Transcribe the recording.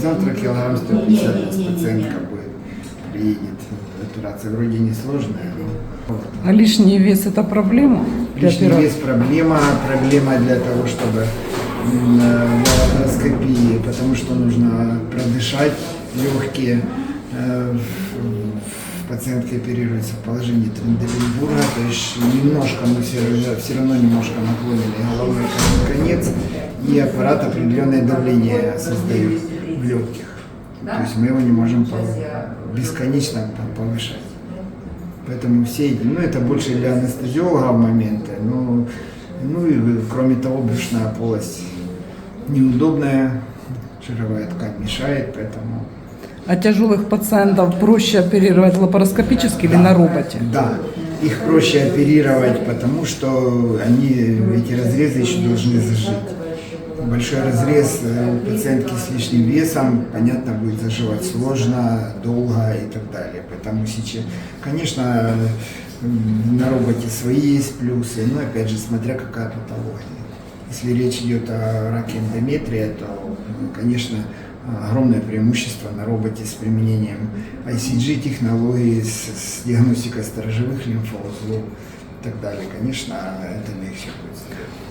Завтра килограмм 150 у нас пациентка будет, приедет. Операция вроде несложная, но вот. А лишний вес это проблема для Лишний операции? вес проблема, проблема для того, чтобы м, э, в лапароскопии, потому что нужно продышать легкие. Э, в- в- Пациентка оперируется в положении Тренделенбурга, то есть немножко мы все, равно- все равно немножко наклонили головой конец, и аппарат определенное давление создает в легких. То есть мы его не можем бесконечно по- повышать. Поэтому все эти, ну это больше для анестезиологов моменты, ну, ну и кроме того брюшная полость неудобная, жировая ткань мешает, поэтому А тяжелых пациентов проще оперировать лапароскопически или на роботе? да, их проще оперировать, потому что они, эти разрезы еще должны зажить. Большой разрез э, у пациентки с лишним весом, понятно, будет заживать сложно, долго и так далее. Поэтому сейчас, конечно, на роботе свои есть плюсы, но опять же, смотря какая патология. Если речь идет о раке эндометрия, то, м, конечно, огромное преимущество на роботе с применением ICG технологий, с, с диагностикой сторожевых лимфоузлов и так далее. Конечно, это легче будет.